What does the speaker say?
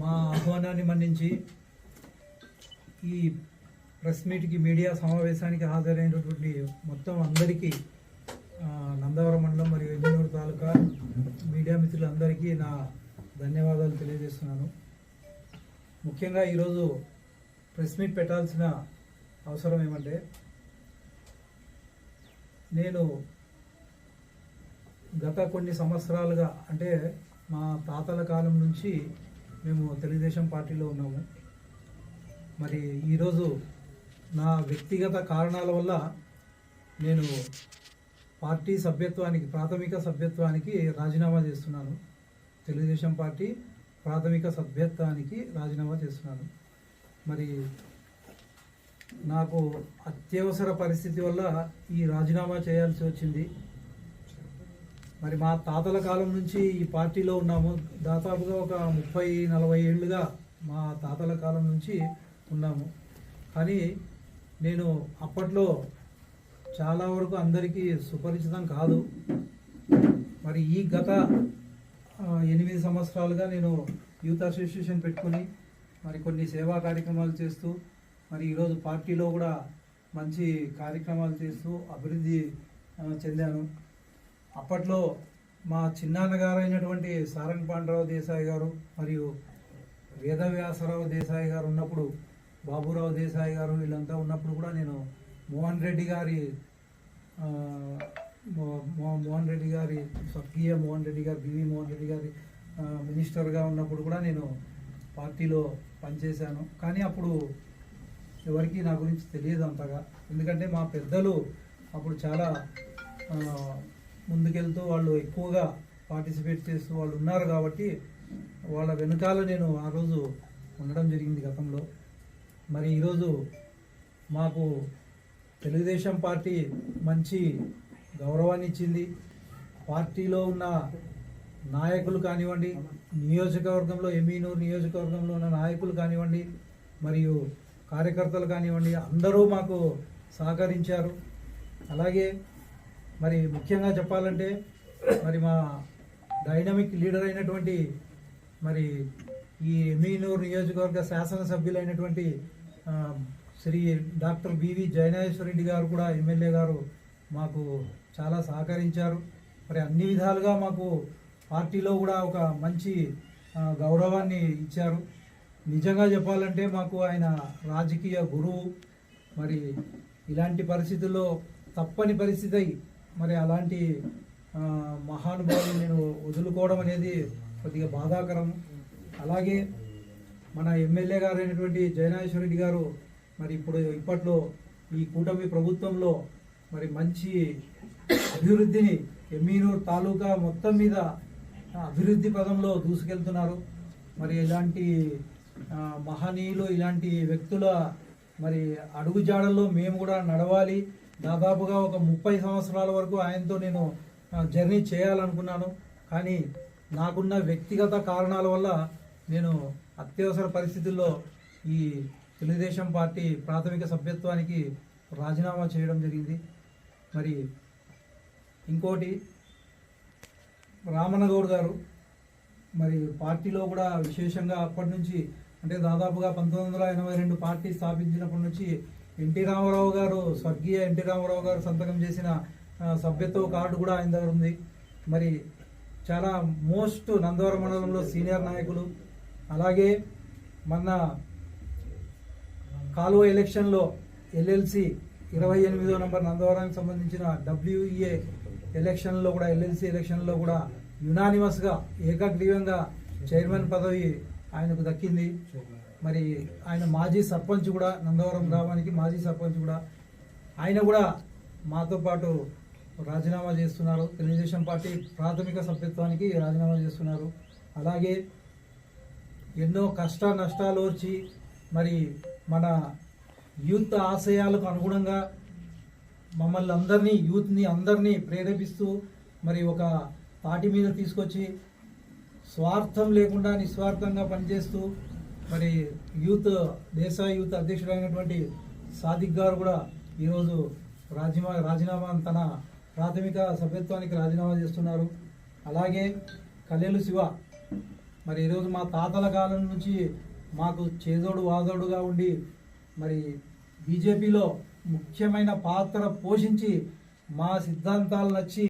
మా ఆహ్వానాన్ని మన్నించి ఈ ప్రెస్ మీట్కి మీడియా సమావేశానికి హాజరైనటువంటి మొత్తం అందరికీ నందవరం మండలం మరియు ఎన్నూరు తాలూకా మీడియా మిత్రులందరికీ నా ధన్యవాదాలు తెలియజేస్తున్నాను. ముఖ్యంగా ఈరోజు ప్రెస్ మీట్ పెట్టాల్సిన అవసరం ఏమంటే నేను గత కొన్ని సంవత్సరాలుగా అంటే మా తాతల కాలం నుంచి మేము తెలుగుదేశం పార్టీలో ఉన్నాము. మరి ఈరోజు నా వ్యక్తిగత కారణాల వల్ల నేను పార్టీ సభ్యత్వానికి ప్రాథమిక సభ్యత్వానికి రాజీనామా చేస్తున్నాను. తెలుగుదేశం పార్టీ ప్రాథమిక సభ్యత్వానికి రాజీనామా చేస్తున్నాను. మరి నాకు అత్యవసర పరిస్థితి వల్ల ఈ రాజీనామా చేయాల్సి వచ్చింది. మరి మా తాతల కాలం నుంచి ఈ పార్టీలో ఉన్నాము. దాదాపుగా ఒక ముప్పై నలభై ఏళ్ళుగా మా తాతల కాలం నుంచి ఉన్నాము. కానీ నేను అప్పట్లో చాలా వరకు అందరికీ సుపరిచితం కాదు. మరి ఈ గత ఎనిమిది సంవత్సరాలుగా నేను యూత్ అసోసియేషన్ పెట్టుకొని మరి కొన్ని సేవా కార్యక్రమాలు చేస్తూ మరి ఈరోజు పార్టీలో కూడా మంచి కార్యక్రమాలు చేస్తూ అభివృద్ధి చెందాను. అప్పట్లో మా చిన్నాన్నగారు అయినటువంటి సారంగ్ పాండరావు దేశాయి గారు మరియు వేదవ్యాసరావు దేశాయి గారు ఉన్నప్పుడు బాబురావు దేశాయి గారు వీళ్ళంతా ఉన్నప్పుడు కూడా నేను మోహన్ రెడ్డి గారి మోహన్ రెడ్డి గారి స్వర్గీయ మోహన్ రెడ్డి గారు బివి మోహన్ రెడ్డి గారి మినిస్టర్గా ఉన్నప్పుడు కూడా నేను పార్టీలో పనిచేశాను. కానీ అప్పుడు ఎవరికి నా గురించి తెలియదు అంతగా. ఎందుకంటే మా పెద్దలు అప్పుడు చాలా ముందుకెళ్తూ వాళ్ళు ఎక్కువగా పార్టిసిపేట్ చేస్తూ వాళ్ళు ఉన్నారు కాబట్టి వాళ్ళ వెనుకాల నేను ఆ రోజు ఉండడం జరిగింది గతంలో. మరి ఈరోజు మాకు తెలుగుదేశం పార్టీ మంచి గౌరవాన్ని ఇచ్చింది. పార్టీలో ఉన్న నాయకులు కానివ్వండి నియోజకవర్గంలో ఎమీనూరు నియోజకవర్గంలో ఉన్న నాయకులు కానివ్వండి మరియు కార్యకర్తలు కానివ్వండి అందరూ మాకు సహకరించారు. అలాగే మరి ముఖ్యంగా చెప్పాలంటే మరి మా డైనమిక్ లీడర్ అయినటువంటి మరి ఈ ఎమ్మినూరు నియోజకవర్గ శాసనసభ్యులైనటువంటి Shri doctor B V Jayanageswara Reddy గారు కూడా ఎమ్మెల్యే గారు మాకు చాలా సహకరించారు. మరి అన్ని విధాలుగా మాకు పార్టీలో కూడా ఒక మంచి గౌరవాన్ని ఇచ్చారు. నిజంగా చెప్పాలంటే మాకు ఆయన రాజకీయ గురువు. మరి ఇలాంటి పరిస్థితుల్లో తప్పని పరిస్థితి మరి అలాంటి ఆ, మహానుభావులు నేను వదులుకోవడం అనేది కొద్దిగా బాధాకరం. అలాగే మన ఎమ్మెల్యే గారు అయినటువంటి జయనాగేశ్వరరెడ్డి గారు మరి ఇప్పుడు ఇప్పట్లో ఈ కూటమి ప్రభుత్వంలో మరి మంచి అభివృద్ధిని ఎమ్మీనూరు తాలూకా మొత్తం మీద అభివృద్ధి పదంలో దూసుకెళ్తున్నారు. మరి ఇలాంటి మహనీయులు ఇలాంటి వ్యక్తుల మరి అడుగుజాడల్లో మేము కూడా నడవాలి. దాదాపుగా ఒక ముప్పై సంవత్సరాల వరకు ఆయనతో నేను జర్నీ చేయాలనుకున్నాను. కానీ నాకున్న వ్యక్తిగత కారణాల వల్ల నేను అత్యవసర పరిస్థితుల్లో ఈ తెలుగుదేశం పార్టీ ప్రాథమిక సభ్యత్వానికి రాజీనామా చేయడం జరిగింది. మరి ఇంకోటి రామన్నగౌడ్ గారు మరి పార్టీలో కూడా విశేషంగా అప్పటి నుంచి అంటే దాదాపుగా పంతొమ్మిది వందల ఎనభై రెండు పార్టీ స్థాపించినప్పటి నుంచి ఎన్టీ రామారావు గారు స్వర్గీయ ఎన్టీ రామారావు గారు సంతకం చేసిన సభ్యత్వ కార్డు కూడా ఆయన దగ్గర ఉంది. మరి చాలా మోస్ట్ నందవరం మండలంలో సీనియర్ నాయకులు. అలాగే మన కాలువ ఎలక్షన్లో ఎల్ఎల్సి ఇరవై ఎనిమిదో నంబర్ నందవరానికి సంబంధించిన డబ్ల్యూఈఏ ఎలక్షన్లో కూడా ఎల్ఎల్సి ఎలక్షన్లో కూడా యునానిమస్గా ఏకగ్రీవంగా చైర్మన్ పదవి ఆయనకు దక్కింది. మరి ఆయన మాజీ సర్పంచ్ కూడా నందవరం గ్రామానికి మాజీ సర్పంచ్ కూడా. ఆయన కూడా మాతో పాటు రాజీనామా చేస్తున్నారు. తెలుగుదేశం పార్టీ ప్రాథమిక సభ్యత్వానికి రాజీనామా చేస్తున్నారు. అలాగే ఎన్నో కష్ట నష్టాలు వచ్చి మరి మన యూత్ ఆశయాలకు అనుగుణంగా మమ్మల్ని అందరినీ యూత్ని అందరినీ ప్రేరేపిస్తూ మరి ఒక పార్టీ మీద తీసుకొచ్చి స్వార్థం లేకుండా నిస్వార్థంగా పనిచేస్తూ మరి యూత్ దేశ యూత్ అధ్యక్షుడైనటువంటి సాదిక్ గారు కూడా ఈరోజు రాజీమా రాజీనామా తన ప్రాథమిక సభ్యత్వానికి రాజీనామా చేస్తున్నారు. అలాగే కలేలు శివ మరి ఈరోజు మా తాతల కాలం నుంచి మాకు చేదోడు వాదోడుగా ఉండి మరి బీజేపీలో ముఖ్యమైన పాత్ర పోషించి మా సిద్ధాంతాలు నచ్చి